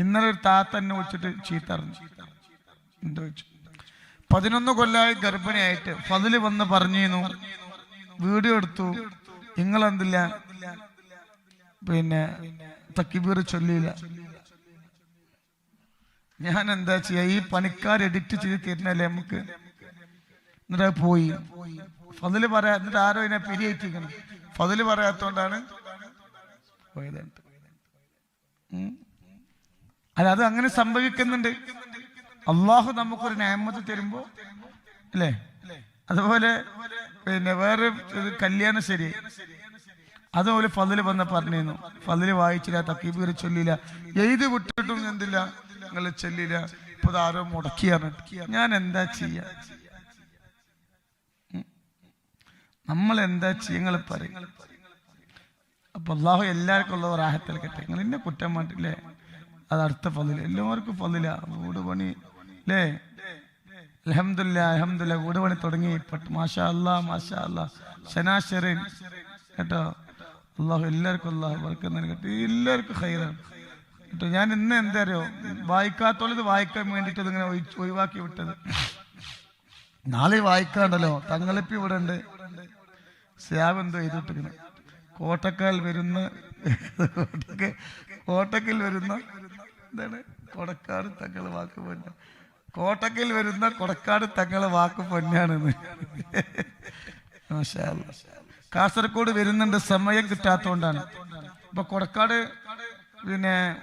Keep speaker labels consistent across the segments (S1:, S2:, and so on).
S1: ഇന്നലെ ഒരു താത്ത എന്നെ വിളിച്ചിട്ട് ചീത്തറിഞ്ഞു എന്താ വെച്ചു. പതിനൊന്ന് കൊല്ലായി ഗർഭിണിയായിട്ട് ഫതിൽ വന്ന് പറഞ്ഞിരുന്നു. വീഡിയോ എടുത്തു. നിങ്ങൾ എന്തില്ല പിന്നെ തക്കിബീർ ചൊല്ലിയില്ല. ഞാൻ എന്താ ചെയ്യാ? ഈ പണിക്കാർ എഡിറ്റ് ചെയ്ത് തരുന്നല്ലേ നമുക്ക്? എന്നിട്ട് പോയി. ഫതിൽ പറയാ എന്നിട്ട് ആരോ ഇതിനെ പിരിയേറ്റിക്കണം ഫതിൽ പറയാത്തോണ്ടാണ് പോയത്. ഉം. അല്ല അത് അങ്ങനെ സംഭവിക്കുന്നുണ്ട്. അള്ളാഹു നമുക്കൊരു ന്യായമത്ത് തരുമ്പോ അല്ലേ? അതുപോലെ പിന്നെ വേറെ കല്യാണ ശരി. അതുപോലെ ഫതിൽ വന്ന പറഞ്ഞിരുന്നു. ഫതിൽ വായിച്ചില്ല തക്കീബീർ ചൊല്ലില്ല എഴുതി വിട്ടിട്ടും എന്തില്ല? നിങ്ങൾ ചൊല്ലില്ല ഇപ്പൊ ആരോ മുടക്കിയാണ് ഞാൻ എന്താ ചെയ്യ? നമ്മൾ എന്താ ചെയ്യങ്ങൾ പറയും. അപ്പൊ അള്ളാഹു എല്ലാവർക്കും ഉള്ള റാഹത്തിൽ കെട്ടെ നിങ്ങൾ ഇന്നെ കുറ്റം മാറ്റില്ലേ അത് അടുത്ത പതിൽ എല്ലാവർക്കും പതില വീട് പണി. അല്ലേ അലഹമില്ല അലഹമില്ല വീട് പണി തുടങ്ങി. മാഷാ മാഷാ കേട്ടോ? അള്ളാഹു എല്ലാവർക്കും അള്ളാഹു വർക്കം കേട്ടോ എല്ലാവർക്കും ഹൈറാണ് കേട്ടോ? ഞാൻ ഇന്ന് എന്തറിയോ? വായിക്കാത്തോളിത് വായിക്കാൻ വേണ്ടിയിട്ട് ഇതിങ്ങനെ ഒഴി- ഒഴിവാക്കി വിട്ടത്. നാളെ വായിക്കാണ്ടല്ലോ. തങ്ങളിപ്പി ഇവിടെ ഉണ്ട് സ്യാബ് എന്തോ ചെയ്തിട്ടിങ്ങനെ കോട്ടക്കാൽ വരുന്ന കോട്ടക്ക- കോട്ടക്കൽ വരുന്ന എന്താണ്? കൊടക്കാട് തങ്ങൾ വാക്ക് പൊന്ന കോട്ടക്കൽ വരുന്ന കൊടക്കാട് തങ്ങൾ വാക്ക് പൊന്നാണെന്ന്. കാസർഗോഡ് വരുന്നുണ്ട് സമയം കിട്ടാത്തോണ്ടാണ്. ഇപ്പൊ കൊടക്കാട് പിന്നെ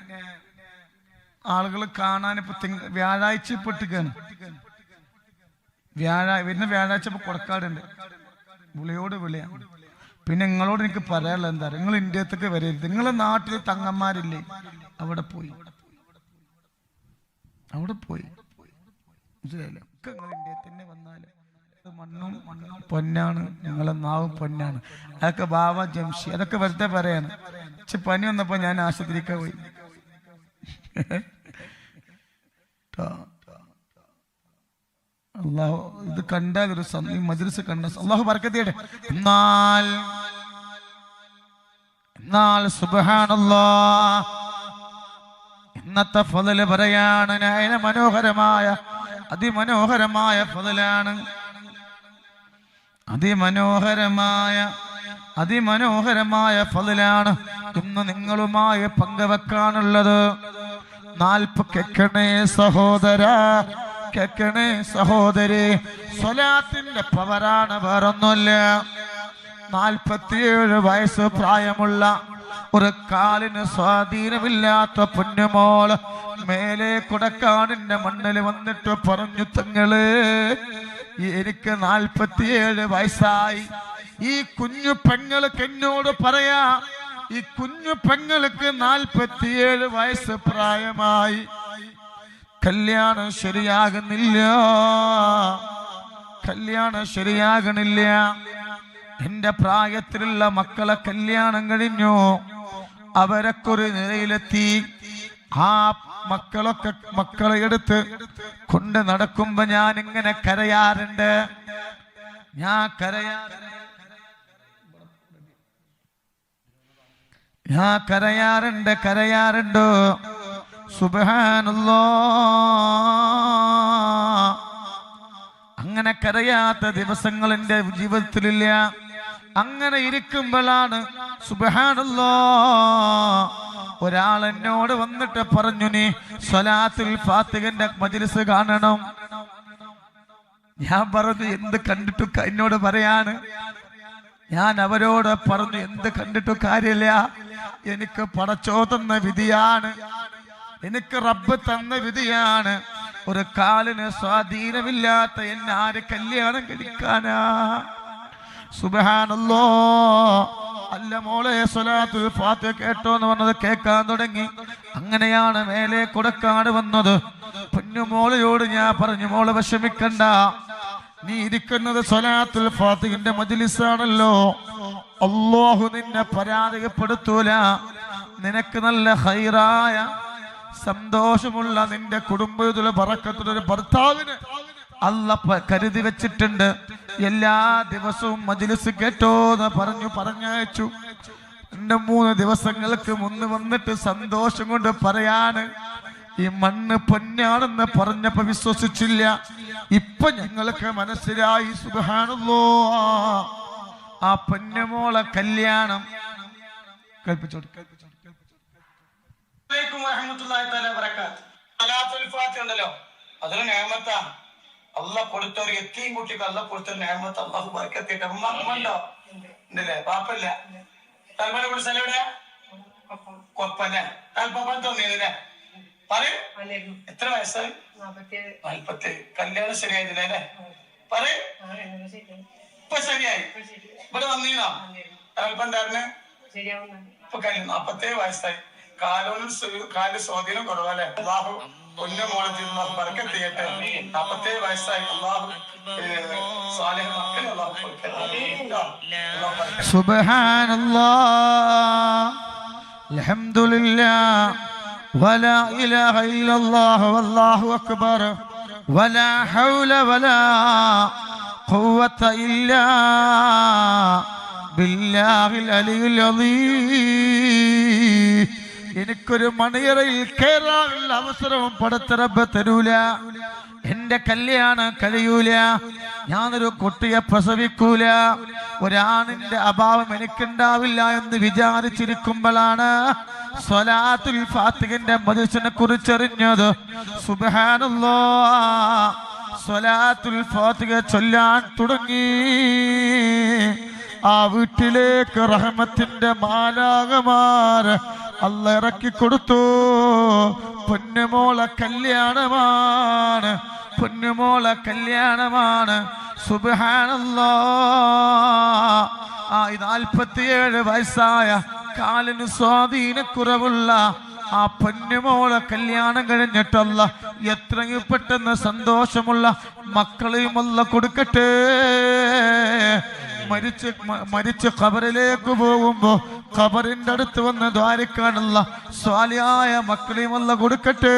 S1: ആളുകൾ കാണാൻ ഇപ്പൊ വ്യാഴാഴ്ച പൊട്ടിക്കാണ് വ്യാഴ വരുന്ന വ്യാഴാഴ്ച ഇപ്പൊ കൊടക്കാടുണ്ട്. വിളിയോട് വിളിയാണ്. പിന്നെ നിങ്ങളോട് എനിക്ക് പറയാനുള്ള എന്താ നിങ്ങൾ ഇന്ത്യത്തേക്ക് വരരുത്. നിങ്ങളെ നാട്ടിൽ തങ്ങന്മാരില്ലേ? അവിടെ പോയി. അവിടെ പോയി. ഒക്കെ നിങ്ങൾ ഇന്ത്യയിൽ തന്നെ വന്നാലും മണ്ണും മണ്ണും പൊന്നാണ്. ഞങ്ങളെ നാവ് പൊന്നാണ്. അതൊക്കെ ബാബ ജംഷി അതൊക്കെ വെറുതെ പറയാണ്. പക്ഷെ പനി വന്നപ്പോ ഞാൻ ആശുപത്രിക്ക് പോയി. അള്ളാഹു ഇത് കണ്ടാൽ ഒരു സം- ഈ മജ്ലിസ് കണ്ട അള്ളാഹു പറക്കത്തിയുടെ എന്നാൽ എന്നാൽ സുബ്ഹാനല്ലാ ഇന്നത്തെ ഫതിൽ പറയാണ് നയന മനോഹരമായ അതിമനോഹരമായ ഫതിലാണ്. അതിമനോഹരമായ അതിമനോഹരമായ ഫതിലാണ് ഇന്ന് നിങ്ങളുമായി പങ്കുവെക്കാനുള്ളത്. നാൽപ്പ് കെക്കണേ സഹോദര കെക്കണേ സഹോദരി സ്വലാത്തിന്റെ പവറാണ് വേറൊന്നുമില്ല. നാൽപ്പത്തിയേഴ് വയസ്സ് പ്രായമുള്ള ഒരു കാലിന് സ്വാധീനമില്ലാത്ത പൊന്നുമോൾ മേലെ കുടക്കാടിന്റെ മണ്ണിൽ വന്നിട്ട് പറഞ്ഞു തങ്ങൾ എനിക്ക് നാൽപ്പത്തിയേഴ് വയസ്സായി. ഈ കുഞ്ഞു പെങ്ങൾക്ക് എന്നോട് പറയാ ഈ കുഞ്ഞു പെങ്ങൾക്ക് നാൽപ്പത്തിയേഴ് വയസ്സ് പ്രായമായി. കല്യാണം ശരിയാകുന്നില്ല. കല്യാണം ശരിയാകണില്ല എന്റെ പ്രായത്തിലുള്ള മക്കളെ കല്യാണം കഴിഞ്ഞു. അവരൊക്കെ ഒരു നിലയിലെത്തി. ആ മക്കളൊക്കെ മക്കളെ എടുത്ത് കൊണ്ട് നടക്കുമ്പോ ഞാൻ ഇങ്ങനെ കരയാറുണ്ട്. ഞാൻ കരയാറുണ്ട്. ഞാൻ കരയാറുണ്ട് കരയാറുണ്ട്. സുബാനല്ലോ അങ്ങനെ കരയാത്ത ദിവസങ്ങൾ എന്റെ ജീവിതത്തിലില്ല. അങ്ങനെ ഇരിക്കുമ്പോഴാണ് സുബാനല്ലോ ഒരാൾ എന്നോട് വന്നിട്ട് പറഞ്ഞു നീ സ്വലാത്തുൽ ഫാത്തിഗന്റെ മജിലിസ് കാണണം. ഞാൻ പറഞ്ഞു എന്ത് കണ്ടിട്ടു എന്നോട് പറയാണ്. ഞാൻ അവരോട് പറഞ്ഞു എന്ത് കണ്ടിട്ടു കാര്യമില്ല. എനിക്ക് പടച്ചോ തന്ന വിധിയാണ്. എനിക്ക് റബ്ബ് തന്ന വിധിയാണ്. ഒരു കാലിന് സ്വാധീനമില്ലാത്ത എന്നെ ആര് കല്യാണം കഴിക്കാനാ? സുബഹാനല്ലോ. അല്ല മോളെ സ്വലാത്തുൽ ഫാത്തിഹ കേട്ടോ എന്ന് പറഞ്ഞത് കേൾക്കാൻ തുടങ്ങി. അങ്ങനെയാണ് മേലെ കൊടുക്കാട് വന്നത്. പൊന്നു മോളയോട് ഞാൻ പറഞ്ഞു മോളെ വിഷമിക്കണ്ട. നീ ഇരിക്കുന്നത് സ്വലാത്തുൽ ഫാത്തിഹിന്റെ മജ്ലിസാണല്ലോ. അള്ളാഹു നിന്നെ പരാജയപ്പെടുത്തൂല. നിനക്ക് നല്ല ഹൈറായ സന്തോഷമുള്ള നിന്റെ കുടുംബത്തിലെ പറക്കത്തിലൊരു ഭർത്താവിന് അല്ല കരുതി വെച്ചിട്ടുണ്ട്. എല്ലാ ദിവസവും മജിലിസ് കേട്ടോ എന്ന് പറഞ്ഞു പറഞ്ഞയച്ചു. രണ്ട് മൂന്ന് ദിവസങ്ങൾക്ക് മുന്ന് വന്നിട്ട് സന്തോഷം കൊണ്ട് പറയാണ് ഈ മണ്ണ് പൊന്നാണെന്ന് പറഞ്ഞപ്പോ വിശ്വസിച്ചില്ല. ഇപ്പൊ ഞങ്ങൾക്ക് മനസ്സിലായി സുഖാണല്ലോ ആ പൊന്നമോളെ കല്യാണം. കേൾപ്പിച്ചോട്ട് കേൾപ്പിച്ചോട്ട്
S2: ഉണ്ടല്ലോ. അതൊരു നേമത്താ അല്ല കൊടുത്ത ഒരു എത്തിയും കുട്ടിക്ക് അല്ല കൊടുത്ത നേമത്ത് അള്ളാഹു ബർക്കത്തിട്ട് ഉമ്മ ഉമ്മ ഉണ്ടോ ഉണ്ടല്ലേ? പാപ്പല്ല തൽപ്പന ഇവിടെ സ്ഥലം എവിടെയാ കൊപ്പല്ലേ തൽപ്പം തോന്നിയതല്ലേ പറയൂ. എത്ര വയസ്സായി നാൽപ്പത്തി കല്യാണം ശരിയായതില്ലേ അല്ലേ? പറയൂ. ഇപ്പൊ ശരിയായി? ഇവിടെ വന്നീനോ?
S3: വന്നിരുന്നു
S2: തൽപ്പം ഇപ്പൊ കല്യാണം നാപ്പത്തേഴ് വയസ്സായി. കാലോനും കാൽ സ്വാധീനം കുറവല്ലേ അള്ളാഹു പൊന്നു മോളത്തിൽ അള്ളാഹു ബർക്കത്ത് ചെയ്യട്ടെ നാപ്പത്തേഴ് വയസ്സായി അള്ളാഹു ഏഹ്, സാലിഹ് മക്കളെ അള്ളാഹു കൊടുക്കട്ടെ. കേട്ടോ? അള്ളാഹു ബർക്കത്ത്
S1: سبحان الله الحمد لله ولا إله إلا الله والله أكبر ولا حول ولا قوة إلا بالله العلي العظيم എനിക്കൊരു മണിയറയിൽ കയറാനുള്ള അവസരവും പടത്തിറപ്പ് തരൂല. എന്റെ കല്യാണം കഴിയൂല. ഞാനൊരു കുട്ടിയെ പ്രസവിക്കൂല. ഒരാണിന്റെ അഭാവം എനിക്കുണ്ടാവില്ല എന്ന് വിചാരിച്ചിരിക്കുമ്പോഴാണ് സ്വലാത്തുൽ ഫാത്തിഖിന്റെ മനുഷ്യനെ കുറിച്ചറിഞ്ഞത്. സുബാനല്ലോ സ്വലാത്തുൽ ഫാത്തിഖ ചൊല്ലാൻ തുടങ്ങി. ആ വീട്ടിലേക്ക് റഹ്മത്തിന്റെ മാലാകമാർ അല്ല ഇറക്കി കൊടുത്തു. പൊന്നുമോളെ കല്യാണമാണ്. പൊന്നുമോളെ കല്യാണമാണ്. സുബാനല്ലോ ആ നാൽപ്പത്തിയേഴ് വയസ്സായ കാലിന് സ്വാധീനക്കുറവുള്ള ആ പൊന്നുമോളെ കല്യാണം കഴിഞ്ഞിട്ടല്ല എത്രയും പെട്ടെന്ന് സന്തോഷമുള്ള മക്കളെയുമല്ല കൊടുക്കട്ടെ. മരിച്ച് മരിച്ച് ഖബറിലേക്ക് പോകുമ്പോ ഖബറിന്റെ അടുത്ത് വന്ന് ദ്വാരിക്കാനുള്ള സ്വാലിയായ മക്കളെയും കൊടുക്കട്ടെ.